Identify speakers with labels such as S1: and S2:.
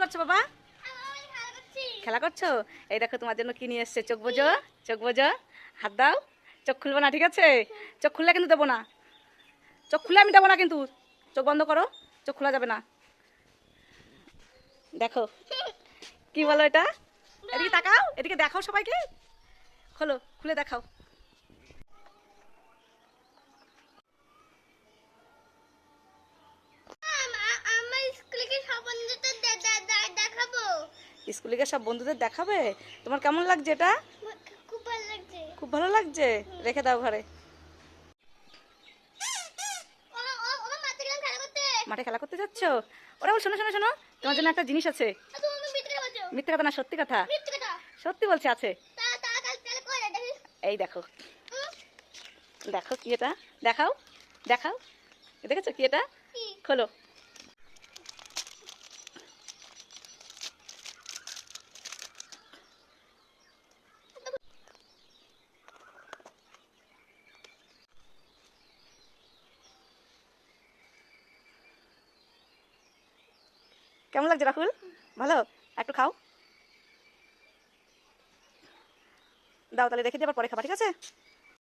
S1: করছ বাবা? খেলা করছ। এই দেখো তোমার জন্য কি নিয়ে এসছে? চোখ বোঝো চোখ বোঝো। হাত দাও। চোখ খুলবো না ঠিক আছে? চোখ খুললে কিন্তু দেবো না। চোখ খুলে আমি দেবো না কিন্তু। চোখ বন্ধ করো চোখ খোলা যাবে না। দেখো কি বলো এটা? এদিকে তাকাও এদিকে দেখাও সবাইকে। খোলো খুলে দেখাও
S2: আমার স্কুলে কি সব বন্ধুদের দে- দে- দে- দেখাবো
S1: স্কুলে গিয়ে সব বন্ধুদের দেখাবে? তোমার কেমন লাগছে এটা?
S2: খুব ভালো লাগছে।
S1: খুব ভালো লাগছে? রেখে দাও ঘরে। মাঠে খেলা করতে? যাচ্ছ? ওরা বল শোনো শোনো শোনো। তোমার জন্য একটা জিনিস আছে। মিথ্যে কথা না সত্যি কথা। সত্যি বলছে আছে। এই দেখো। দেখো কি এটা? দেখাও। দেখাও। দেখেছ কি এটা? খোলো। কেমন লাগছে রাহুল? ভালো? একটু খাও। দাও তাহলে রেখে দিয়ে আবার পরে খাবা, ঠিক আছে?